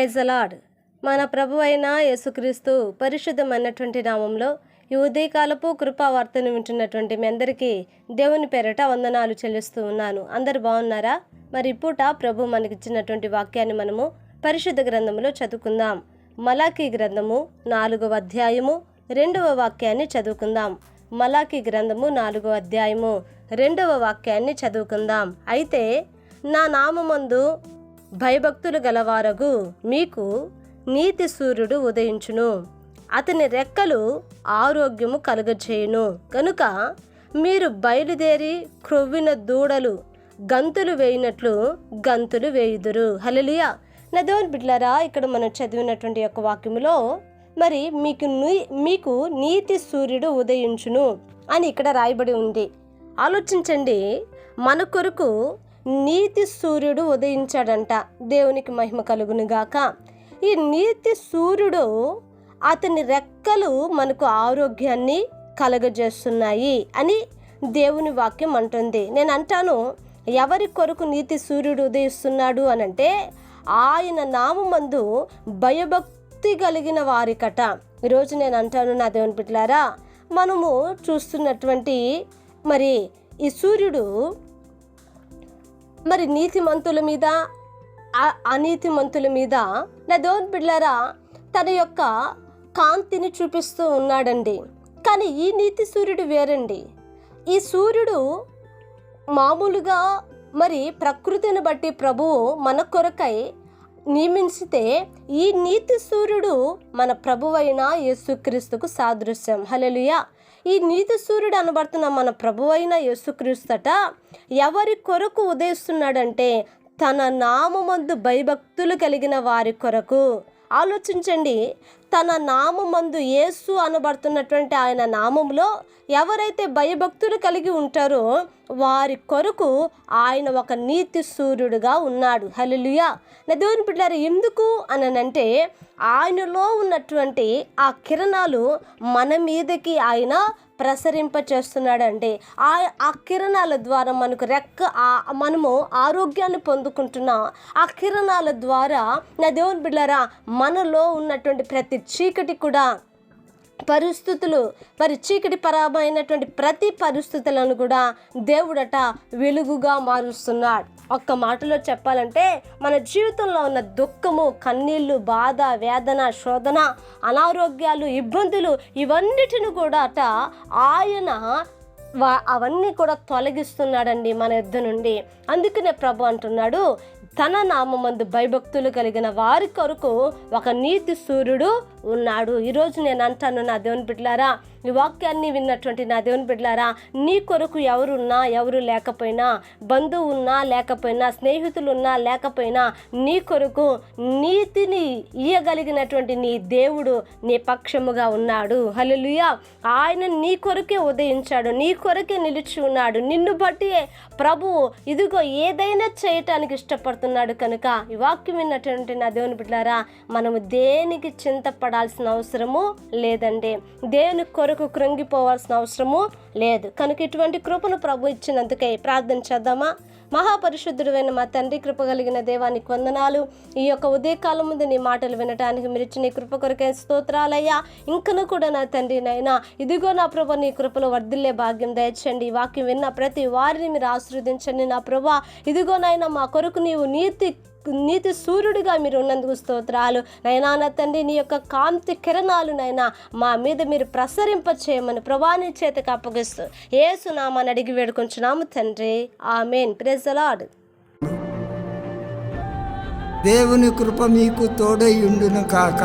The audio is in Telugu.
ప్రేజలాడ్ మన ప్రభు అయిన యేసుక్రీస్తు పరిశుద్ధమైనటువంటి నామంలో ఈ ఉదయకాలపు కృపావార్తను వింటున్నటువంటి మీ అందరికీ దేవుని పేరట వందనాలు చెల్లిస్తూ ఉన్నాను. అందరు బాగున్నారా? మరి పూట ప్రభు మనకిచ్చినటువంటి వాక్యాన్ని మనము పరిశుద్ధ గ్రంథములో చదువుకుందాం. మలాఖీ గ్రంథము నాలుగవ అధ్యాయము రెండవ వాక్యాన్ని చదువుకుందాం. మలాఖీ గ్రంథము నాలుగవ అధ్యాయము రెండవ వాక్యాన్ని చదువుకుందాం. అయితే నా నామందు భయభక్తులు గలవారగు మీకు నీతి సూర్యుడు ఉదయించును. అతని రెక్కలు ఆరోగ్యము కలుగజేయును. కనుక మీరు బయలుదేరి క్రొవ్విన దూడలు గంతులు వేయినట్లు గంతులు వేయుదురు. హలలియా నదోన్ బిడ్లరా ఇక్కడ మనం చదివినటువంటి యొక్క వాక్యములో మరి మీకు నీ- మీకు నీతి సూర్యుడు ఉదయించును అని ఇక్కడ రాయబడి ఉంది. ఆలోచించండి. మన కొరకు నీతి సూర్యుడు ఉదయించాడంట. దేవునికి మహిమ కలుగునుగాక ఈ నీతి సూర్యుడు అతని రెక్కలు మనకు ఆరోగ్యాన్ని కలగజేస్తున్నాయి అని దేవుని వాక్యం అంటుంది. నేను అంటాను ఎవరి కొరకు నీతి సూర్యుడు ఉదయిస్తున్నాడు అనంటే ఆయన నామందు భయభక్తి కలిగిన వారికట. ఈరోజు నేను అంటాను నా దేవుని బిడ్డలారా మనము చూస్తున్నటువంటి మరి ఈ సూర్యుడు మరి నీతిమంతుల మీద ఆ- అనీతిమంతుల మీద నా దేవుని బిడ్డలారా తన యొక్క కాంతిని చూపిస్తూ ఉన్నాడండి. కానీ ఈ నీతి సూర్యుడు వేరండి. ఈ సూర్యుడు మామూలుగా మరి ప్రకృతిని బట్టి ప్రభువు మన కొరకై నియమించితే ఈ నీతి సూర్యుడు మన ప్రభువైన యేసుక్రీస్తుకు సాదృశ్యం. హలలుయా ఈ నీతి సూర్యుడు అనబడుతున్న మన ప్రభువైన యేసుక్రీస్తుట ఎవరి కొరకు ఉదయిస్తున్నాడంటే తన నామందు భయభక్తులు కలిగిన వారి కొరకు. ఆలోచించండి. తన నామమందు యేసు అనబడుతున్నటువంటి ఆయన నామంలో ఎవరైతే భయభక్తులు కలిగి ఉంటారో వారి కొరకు ఆయన ఒక నీతి సూర్యుడుగా ఉన్నాడు. హలిలుయా నా దేవుని బిడ్డారు ఎందుకు అననంటే ఆయనలో ఉన్నటువంటి ఆ కిరణాలు మన మీదకి ఆయన ప్రసరింప చేస్తున్నాడండి ఆ ఆ కిరణాల ద్వారా మనకు రెక్క మనము ఆరోగ్యాన్ని పొందుకుంటున్నాం. ఆ కిరణాల ద్వారా నా దేవుని బిడ్డారా మనలో ఉన్నటువంటి ప్రతి చీకటి కూడా పరిస్థితులు మరి చీకటి పరమైనటువంటి ప్రతి పరిస్థితులను కూడా దేవుడట వెలుగుగా మారుస్తున్నాడు. ఒక్క మాటలో చెప్పాలంటే మన జీవితంలో ఉన్న దుఃఖము కన్నీళ్ళు బాధ వేదన శోధన అనారోగ్యాలు ఇబ్బందులు ఇవన్నిటిని కూడా అట ఆయన అవన్నీ కూడా తొలగిస్తున్నాడండి మన యుద్ధ నుండి. అందుకనే ప్రభు అంటున్నాడు తన నామందు భయభక్తులు కలిగిన వారి కొరకు ఒక నీతి సూర్యుడు ఉన్నాడు. ఈరోజు నేను అంటాను నా దేవుని బిడ్డలారా ఈ వాక్యాన్ని విన్నటువంటి నా దేవుని బిడ్డలారా నీ కొరకు ఎవరున్నా ఎవరు లేకపోయినా బంధువు ఉన్నా లేకపోయినా స్నేహితులు ఉన్నా లేకపోయినా నీ కొరకు నీతిని ఇయ్యగలిగినటువంటి నీ దేవుడు నీ పక్షముగా ఉన్నాడు. హల్లెలూయా. ఆయన నీ కొరకే ఉదయించాడు నీ కొరకే నిలిచి ఉన్నాడు. నిన్ను బట్టి ప్రభువు ఇదిగో ఏదైనా చేయటానికి ఇష్టపడుతున్నాడు కనుక ఈ వాక్యం విన్నటువంటి నా దేవుని బిడ్డలారా మనము దేనికి పడాల్సిన అవసరము లేదండి. దేని కొరకు కృంగిపోవాల్సిన అవసరము లేదు. కనుక ఇటువంటి కృపను ప్రభు ఇచ్చినందుకే ప్రార్థన చేద్దామా? మహాపరిశుద్ధుడైన మా తండ్రి కృప కలిగిన దేవానికి వందనాలు. ఈ యొక్క ఉదయకాలం ముందు నీ మాటలు వినటానికి మీరు ఇచ్చిన కృప కొరకే స్తోత్రాలయ్యా. ఇంకను కూడా నా తండ్రి నైనా ఇదిగో నా ప్రభ నీ కృపలో వర్ధిల్లే భాగ్యం దయచండి ఈ వాక్యం విన్న ప్రతి వారిని మీరు ఆశీర్వదించండి నా ప్రభా. ఇదిగో నాయన మా కొరకు నీవు నీతి నీతి సూర్యుడిగా మీరు ఉన్నందుకు స్తోత్రాలు. నైనా నా తండ్రి నీ యొక్క కాంతి కిరణాలు నైనా మా మీద మీరు ప్రసరింప చేయమని ప్రభాని చేతకు అప్పగిస్తూ ఏసునామాని అడిగి వేడుకొంచున్నాము తండ్రి. ఆమెన్. ప్రెజలాడు దేవుని కృప మీకు తోడై ఉండును కాక.